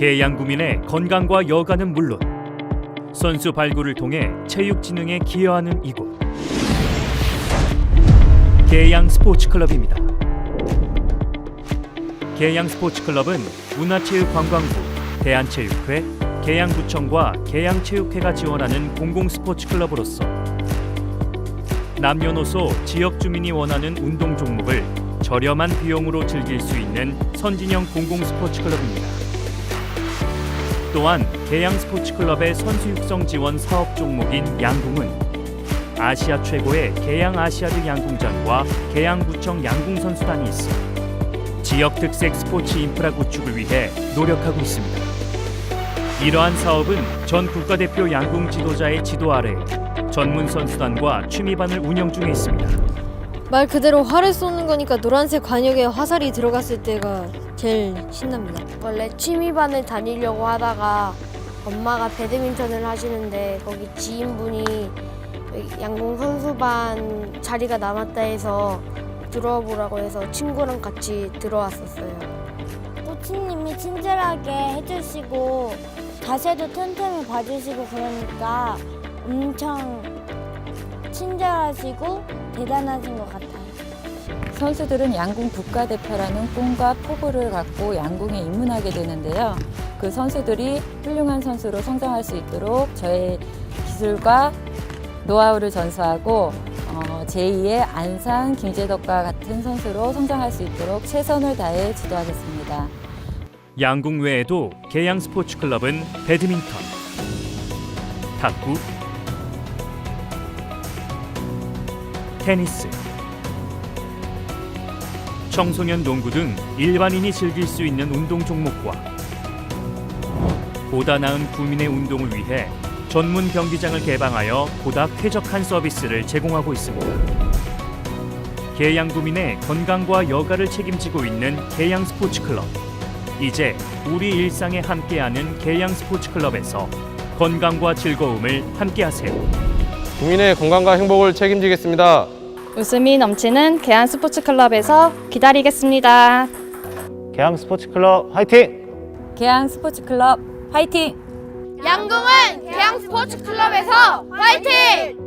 계양구민의 건강과 여가는 물론 선수 발굴을 통해 체육 진흥에 기여하는 이곳 계양 스포츠 클럽입니다. 계양 스포츠 클럽은 문화체육관광부, 대한체육회, 계양구청과 계양체육회가 지원하는 공공 스포츠 클럽으로서 남녀노소 지역 주민이 원하는 운동 종목을 저렴한 비용으로 즐길 수 있는 선진형 공공 스포츠 클럽입니다. 또한 계양 스포츠클럽의 선수 육성 지원 사업 종목인 양궁은 아시아 최고의 계양 아시아드 양궁장과 계양구청 양궁선수단이 있어 지역 특색 스포츠 인프라 구축을 위해 노력하고 있습니다. 이러한 사업은 전 국가대표 양궁 지도자의 지도 아래 전문 선수단과 취미반을 운영 중에 있습니다. 말 그대로 활을 쏘는 거니까 노란색 관역에 화살이 들어갔을 때가 제일 신납니다. 원래 취미반을 다니려고 하다가 엄마가 배드민턴을 하시는데 거기 지인분이 양궁 선수반 자리가 남았다 해서 들어와 보라고 해서 친구랑 같이 들어왔었어요. 코치님이 친절하게 해주시고 자세도 튼튼히 봐주시고 그러니까 엄청 친절하시고 대단하신 것 같아요. 선수들은 양궁 국가대표라는 꿈과 포부를 갖고 양궁에 입문하게 되는데요. 그 선수들이 훌륭한 선수로 성장할 수 있도록 저의 기술과 노하우를 전수하고 어, 제2의 안산 김재덕과 같은 선수로 성장할 수 있도록 최선을 다해 지도하겠습니다. 양궁 외에도 계양 스포츠 클럽은 배드민턴, 탁구, 테니스, 청소년 농구 등 일반인이 즐길 수 있는 운동 종목과 보다 나은 구민의 운동을 위해 전문 경기장을 개방하여 보다 쾌적한 서비스를 제공하고 있습니다. 계양 구민의 건강과 여가를 책임지고 있는 계양 스포츠 클럽. 이제 우리 일상에 함께하는 계양 스포츠 클럽에서 건강과 즐거움을 함께하세요. 국민의 건강과 행복을 책임지겠습니다. 웃음이 넘치는 계안 스포츠 클럽에서 기다리겠습니다. 개항 스포츠 클럽 화이팅! 계양 스포츠 클럽 화이팅! 양궁은 계양 스포츠 클럽에서 화이팅!